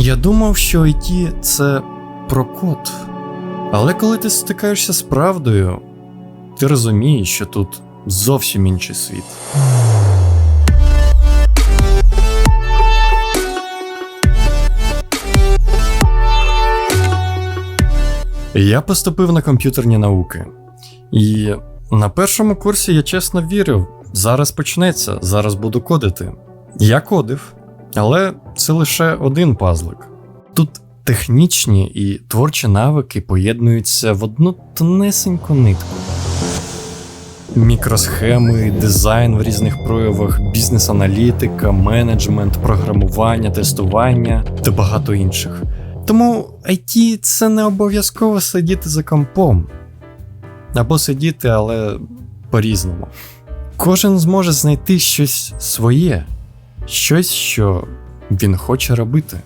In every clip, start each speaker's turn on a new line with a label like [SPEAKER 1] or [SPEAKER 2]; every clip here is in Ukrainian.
[SPEAKER 1] Я думав, що IT це про код. Але коли ти стикаєшся з правдою, ти розумієш, що тут зовсім інший світ. Я поступив на комп'ютерні науки. І на першому курсі я чесно вірив, зараз почнеться, зараз буду кодити. Я кодив, але це лише один пазлик. Тут технічні і творчі навики поєднуються в одну тонесеньку нитку. Мікросхеми, дизайн в різних проявах, бізнес-аналітика, менеджмент, програмування, тестування та багато інших. Тому IT це не обов'язково сидіти за компом. Або сидіти, але по-різному. Кожен зможе знайти щось своє, щось, що він хоче робити.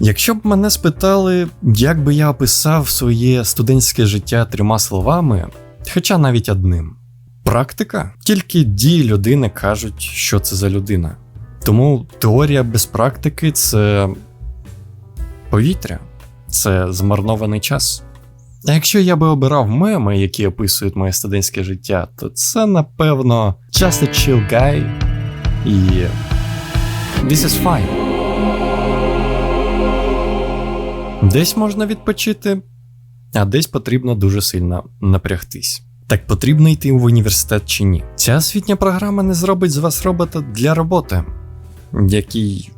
[SPEAKER 1] Якщо б мене спитали, як би я описав своє студентське життя трьома словами, хоча навіть одним. Практика тільки дії людини кажуть, що це за людина. Тому теорія без практики це повітря, це змарнований час. А якщо я би обирав меми, які описують моє студентське життя, то це напевно just a chill guy і this is fine. Десь можна відпочити, а десь потрібно дуже сильно напрягтись. Так потрібно йти в університет чи ні? Ця освітня програма не зробить з вас робота для роботи, який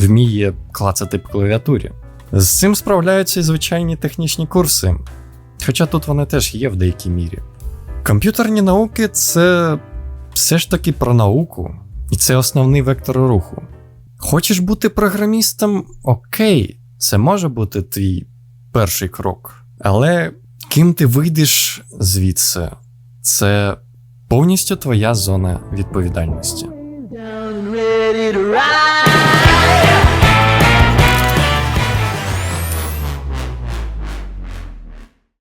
[SPEAKER 1] вміє клацати по клавіатурі. З цим справляються і звичайні технічні курси, хоча тут вони теж є в деякій мірі. Комп'ютерні науки це все ж таки про науку, і це основний вектор руху. Хочеш бути програмістом? Окей, це може бути твій перший крок. Але ким ти вийдеш звідси, це повністю твоя зона відповідальності.